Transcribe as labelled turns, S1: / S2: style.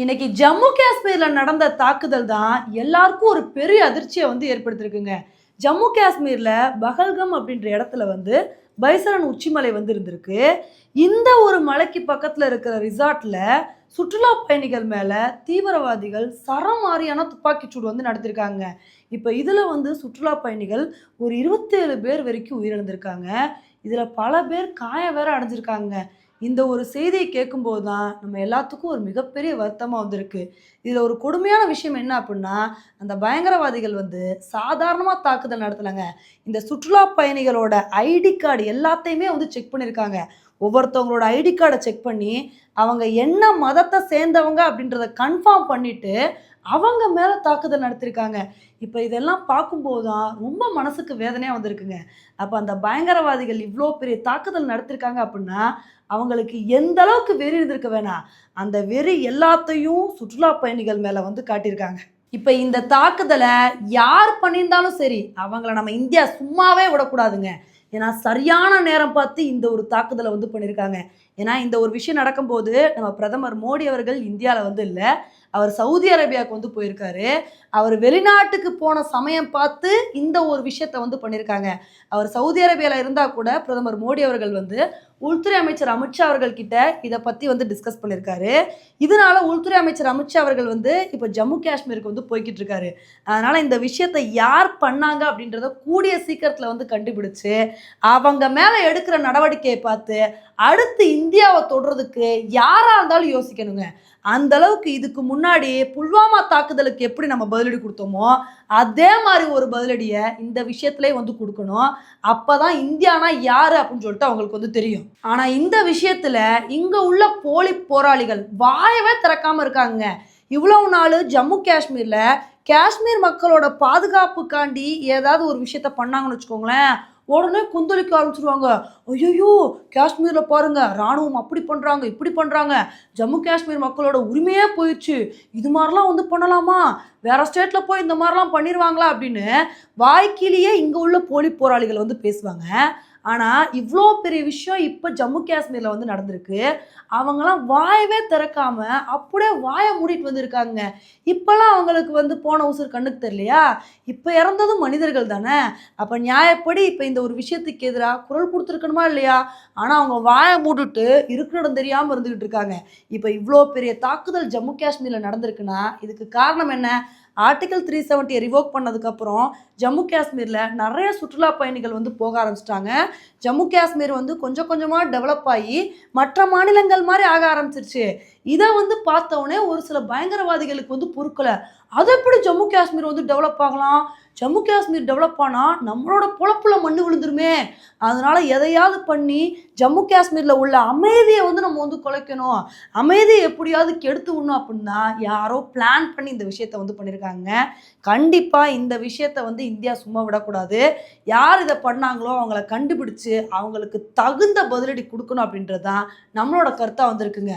S1: இன்னைக்கு ஜம்மு காஷ்மீரில் நடந்த தாக்குதல் தான் எல்லாருக்கும் ஒரு பெரிய அதிர்ச்சியை வந்து ஏற்படுத்திருக்குங்க. ஜம்மு காஷ்மீரில் பகல்கம் அப்படின்ற இடத்துல வந்து பைசரன் உச்சிமலை வந்து இருந்திருக்கு. இந்த ஒரு மலைக்கு பக்கத்தில் இருக்கிற ரிசார்ட்டில் சுற்றுலா பயணிகள் மேலே தீவிரவாதிகள் சரமாரியான துப்பாக்கிச்சூடு வந்து நடத்திருக்காங்க. இப்போ இதில் வந்து சுற்றுலா பயணிகள் ஒரு இருபத்தேழு பேர் வரைக்கும் உயிரிழந்திருக்காங்க. இதில் பல பேர் காயம் வேற அடைஞ்சிருக்காங்க. இந்த ஒரு செய்தியை கேட்கும்போது தான் நம்ம எல்லாத்துக்கும் ஒரு மிகப்பெரிய வருத்தமாக வந்திருக்கு. இதில் ஒரு கொடுமையான விஷயம் என்ன அப்படின்னா அந்த பயங்கரவாதிகள் வந்து சாதாரணமாக தாக்குதல் நடத்தலைங்க இந்த சுற்றுலா பயணிகளோட ஐடி கார்டு எல்லாத்தையுமே வந்து செக் பண்ணியிருக்காங்க ஒவ்வொருத்தவங்களோட ஐடி கார்டை செக் பண்ணி அவங்க என்ன மதத்தை சேர்ந்தவங்க அப்படின்றத கன்ஃபார்ம் பண்ணிவிட்டு அவங்க மேலே தாக்குதல் நடத்திருக்காங்க. இப்போ இதெல்லாம் பார்க்கும்போது தான் ரொம்ப மனசுக்கு வேதனையாக வந்திருக்குங்க. அப்போ அந்த பயங்கரவாதிகள் இவ்வளோ பெரிய தாக்குதல் நடத்திருக்காங்க அப்படின்னா அவங்களுக்கு எந்த அளவுக்கு வெறி இருந்திருக்க வேணாம். அந்த வெறி எல்லாத்தையும் சுற்றுலா பயணிகள் மேலே வந்து காட்டியிருக்காங்க. இப்போ இந்த தாக்குதலை யார் பண்ணியிருந்தாலும் சரி அவங்கள நம்ம இந்தியா சும்மாவே விடக்கூடாதுங்க. ஏன்னா சரியான நேரம் பார்த்து இந்த ஒரு தாக்குதலை வந்து பண்ணியிருக்காங்க ஏன்னா இந்த ஒரு விஷயம் நடக்கும்போது நம்ம பிரதமர் மோடி அவர்கள் இந்தியாவில் வந்து இல்லை. அவர் சவுதி அரேபியாவுக்கு வந்து போயிருக்காரு. அவர் வெளிநாட்டுக்கு போன சமயம் பார்த்து இந்த ஒரு விஷயத்த வந்து பண்ணியிருக்காங்க அவர் சவுதி அரேபியாவில் இருந்தால் கூட பிரதமர் மோடி அவர்கள் வந்து உள்துறை அமைச்சர் அமித்ஷா அவர்கள் கிட்ட இதை பற்றி வந்து டிஸ்கஸ் பண்ணியிருக்காரு இதனால உள்துறை அமைச்சர் அமித்ஷா அவர்கள் வந்து இப்போ ஜம்மு காஷ்மீருக்கு வந்து போய்கிட்டு இருக்காரு அதனால இந்த விஷயத்தை யார் பண்ணாங்க அப்படின்றத கூடிய சீக்கிரத்தில் வந்து கண்டுபிடிச்சு அவங்க மேலே எடுக்கிற நடவடிக்கையை பார்த்து அடுத்து இந்தியாவை தொடுறதுக்கு யாராக இருந்தாலும் யோசிக்கணுங்க. அந்த அளவுக்கு இதுக்கு முன்னாடி புல்வாமா தாக்குதலுக்கு எப்படி நம்ம பதிலடி கொடுத்தோமோ அதே மாதிரி ஒரு பதிலடியை இந்த விஷயத்திலே வந்து கொடுக்கணும். அப்போ தான் இந்தியானா யார் அப்படின்னு சொல்லிட்டு அவங்களுக்கு வந்து தெரியும். ஆனால் இந்த விஷயத்தில் இங்கே உள்ள போலி போராளிகள் வாயவே திறக்காம இருக்காங்க. இவ்வளவு நாள் ஜம்மு காஷ்மீரில் காஷ்மீர் மக்களோட பாதுகாப்புக்காண்டி ஏதாவது ஒரு விஷயத்த பண்ணாங்கன்னு வச்சுக்கோங்களேன். உடனே குந்தளிக்க ஆரம்பிச்சிருவாங்க. ஐயோ காஷ்மீரில் பாருங்கள் ராணுவம் அப்படி பண்ணுறாங்க இப்படி பண்ணுறாங்க ஜம்மு காஷ்மீர் மக்களோட உரிமையே போயிடுச்சு இது மாதிரிலாம் வந்து பண்ணலாமா? வேறு ஸ்டேட்டில் போய் இந்த மாதிரிலாம் பண்ணிடுவாங்களா அப்படின்னு வாய்க்கிலேயே இங்கே உள்ள போலி போராளிகள் வந்து பேசுவாங்க. ஆனால் இவ்வளோ பெரிய விஷயம் இப்போ ஜம்மு காஷ்மீரில் வந்து நடந்திருக்கு. அவங்களாம் வாயவே திறக்காம அப்படியே வாயை மூடிட்டு வந்திருக்காங்க. இப்போல்லாம் அவங்களுக்கு வந்து போன உசுர் கண்ணுக்கு தெரியலையா? இப்போ இறந்ததும் மனிதர்கள் தானே? அப்போ நியாயப்படி இப்போ இந்த ஒரு விஷயத்துக்கு எதிராக குரல் கொடுத்துருக்கணுமா இல்லையா? ஆனால் அவங்க வாயை மூடிட்டு இருக்கிற இடம் தெரியாமல் இருந்துக்கிட்டு இருக்காங்க. இப்போ இவ்வளோ பெரிய தாக்குதல் ஜம்மு காஷ்மீரில் நடந்திருக்குன்னா இதுக்கு காரணம் என்ன? ஆர்டிகல் த்ரீ செவன்ட்டியை ரிவோக் பண்ணதுக்கப்புறம் ஜம்மு காஷ்மீரில் நிறைய சுற்றுலா பயணிகள் வந்து போக ஆரம்பிச்சிட்டாங்க. ஜம்மு காஷ்மீர் வந்து கொஞ்சம் கொஞ்சமாக டெவலப் ஆகி மற்ற மாநிலங்கள் மாதிரி ஆக ஆரம்பிச்சிருச்சு. இதை வந்து பார்த்தவொடனே ஒரு சில பயங்கரவாதிகளுக்கு வந்து பொறுக்கலை. அது எப்படி ஜம்மு காஷ்மீர் வந்து டெவலப் ஆகலாம்? ஜம்மு காஷ்மீர் டெவலப் ஆனால் நம்மளோட பொழப்புல மண்ணு விழுந்துருமே. அதனால் எதையாவது பண்ணி ஜம்மு காஷ்மீரில் உள்ள அமைதியை வந்து நம்ம வந்து குலைக்கணும். அமைதியை எப்படியாவது கெடுத்து விடணும் அப்படின்னா யாரோ பிளான் பண்ணி இந்த விஷயத்த வந்து பண்ணியிருக்காங்க கண்டிப்பாக இந்த விஷயத்த வந்து இந்தியா சும்மா விடக்கூடாது. யார் இதை பண்ணாங்களோ அவங்கள கண்டுபிடிச்சு அவங்களுக்கு தகுந்த பதிலடி கொடுக்கணும் அப்படின்றது தான் நம்மளோட கருத்தாக வந்திருக்குங்க.